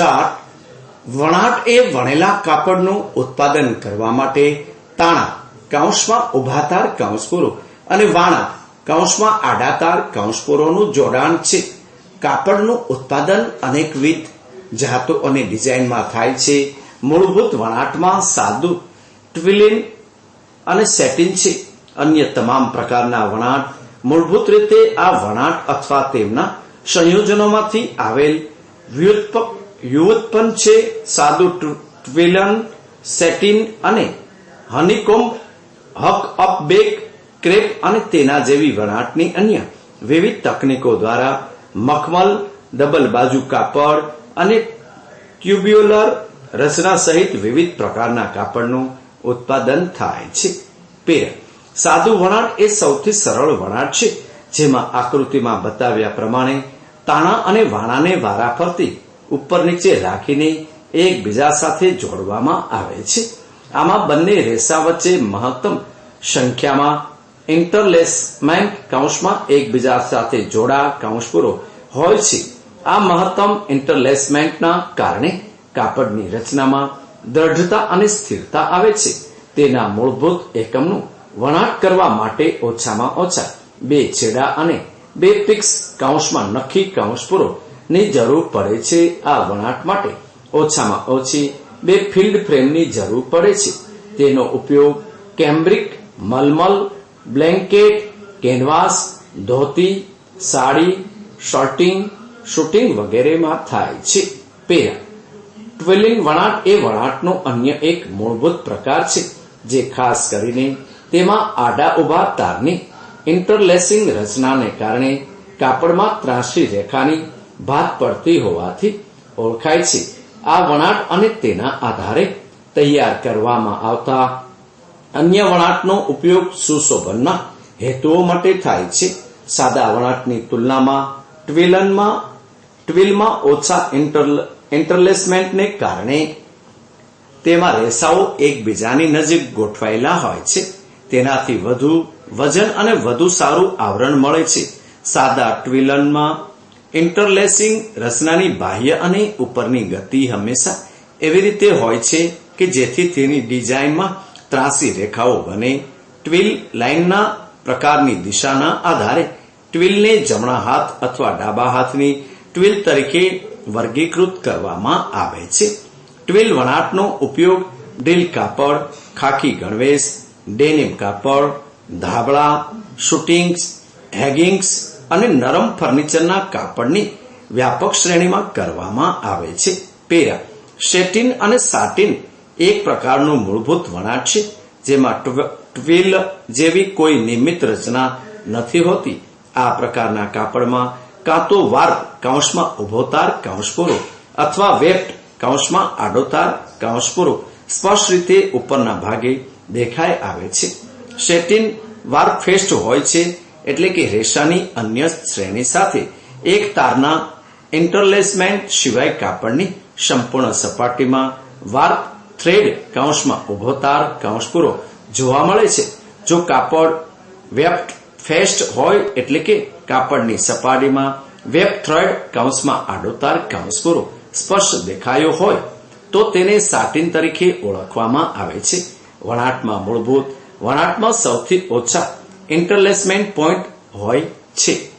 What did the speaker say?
ચાર વણાટ એ વણેલા કાપડનું ઉત્પાદન કરવા માટે તાણા, કૌંસમાં ઉભાતાર કૌંસ અને વાણા, કૌંસમાં આડાતાર કાંસપુરોનું જોડાણ છે. કાપડનું ઉત્પાદન અનેકવિધ જાતો અને ડિઝાઇનમાં થાય છે. મૂળભૂત વણાટમાં સાદું, ટ્વિલિન અને સેટિન છે. અન્ય તમામ પ્રકારના વણાટ મૂળભૂત રીતે આ વણાટ અથવા તેમના સંયોજનોમાંથી આવેલ વ્યુત્પ- પણ છે સાદું ટ્વ- ટ્વિલન, સેટિન અને honeycomb, huckaback crepe અને તેના જેવી વણાટની અન્ય વિવિધ તકનીકો દ્વારા મખમલ, ડબલ બાજુ કાપડ અને ટ્યુબ્યુલર રચના સહિત વિવિધ પ્રકારના કાપડનું ઉત્પાદન થાય છે. પેર. સાદું વણાટ એ સૌથી સરળ વણાટ છે, જેમાં આકૃતિમાં બતાવ્યા પ્રમાણે તાણા અને વાણાને વારાફરતી ઉપર નીચે રાખીને એકબીજા સાથે જોડવામાં આવે છે. આમાં બંને રેસા વચ્ચે મહત્તમ સંખ્યામાં ઇન્ટરલેસમેન્ટ કૌંસમાં એકબીજા સાથે જોડા કૌંસ પૂરો હોય છે. આ મહત્તમ ઇન્ટરલેસમેન્ટના કારણે કાપડની રચનામાં દ્રઢતા અને સ્થિરતા આવે છે. તેના મૂળભૂત એકમનું વણાટ કરવા માટે ઓછામાં ઓછા બે છેડા અને બે પિક્સ કૌંસમાં નખી કૌંસ પૂરો ની જરૂર પડે છે આ વણાટ માટે. ઓછામાં ઓછી બે ફિલ્ડ ફ્રેમની જરૂર પડે છે. તેનો ઉપયોગ કેમ્બ્રિક, મલમલ, blanket, canvas, dhoti, sari, shirting, suiting વગેરેમાં થાય છે. પેરા ટ્વિલિંગ વણાટ એ વણાટનો અન્ય એક મૂળભૂત પ્રકાર છે, જે ખાસ કરીને તેમાં આડા ઊભા તારની ઇન્ટરલેસિંગ રચનાને કારણે કાપડમાં ત્રાસી રેખાની ભાત પડતી હોવાથી ઓળખાય છે. આ વણાટ અને તેના આધારે તૈયાર કરવામાં આવતા અન્ય વણાટનો ઉપયોગ સુશોભનના હેતુઓ માટે થાય છે. સાદા વણાટની તુલનામાં ટ્વિલનમાં, ટ્વિલમાં ઓછા ઇન્ટર ઇન્ટરલેસમેન્ટને કારણે તેમાં રેસાઓ એકબીજાની નજીક ગોઠવાયેલા હોય છે. તેનાથી વધુ વજન અને વધુ સારું આવરણ મળે છે. સાદા ટ્વિલનમાં ઇન્ટરલેસિંગ રચનાની બાહ્ય અને ઉપરની ગતિ હંમેશા એવી રીતે હોય છે કે જેથી તેની ડિઝાઇનમાં ત્રાસી રેખાઓ બને. ટ્વિલ લાઇનના પ્રકારની દિશાના આધારે ટ્વિલને જમણા હાથ અથવા ડાબા હાથની ટ્વિલ તરીકે વર્ગીકૃત કરવામાં આવે છે. ટ્વિલ વણાટનો ઉપયોગ ડ્રીલ કાપડ, ખાખી ગણવેશ, ડેનિમ કાપડ, ધાબળા, શૂટિંગ્સ, હેગિંગ્સ અને નરમ ફર્નિચરના કાપડની વ્યાપક શ્રેણીમાં કરવામાં આવે છે. પેરા શેટિન અને સાટિન એક પ્રકારનું મૂળભૂત વણાટ છે, જેમાં ટ્વ- ટ્વિલ જેવી કોઈ નિયમિત રચના નથી હોતી. આ પ્રકારના કાપડમાં કાં તો વાર કૌંસમાં ઊભો તાર કૌંસ પૂરો અથવા વેપ્ટ કૌંસમાં આડો તાર પૂરો સ્પષ્ટ રીતે ઉપરના ભાગે દેખાય આવે છે. શેટિન વાર ફેસ્ટ હોય છે એટલે કે રેસાની અન્ય શ્રેણી સાથે એક તારના ઇન્ટરલેસમેન્ટ સિવાય કાપડની સંપૂર્ણ સપાટીમાં વાર થ્રેડ કૌંસમાં ઊભો તાર કૌંસ પૂરો જોવા મળે છે. જો કાપડ વેપ્ટ ફેસ્ટ હોય એટલે કે કાપડની સપાટીમાં વેબ થ્રેડ કૌંસમાં આડો તાર કૌંસ પૂરો સ્પષ્ટ દેખાયો હોય, તો તેને સાટિન તરીકે ઓળખવામાં આવે છે. વણાટમાં મૂળભૂત, વણાટમાં સૌથી ઓછા ઇન્ટરલેસમેન્ટ પોઈન્ટ હોય છે.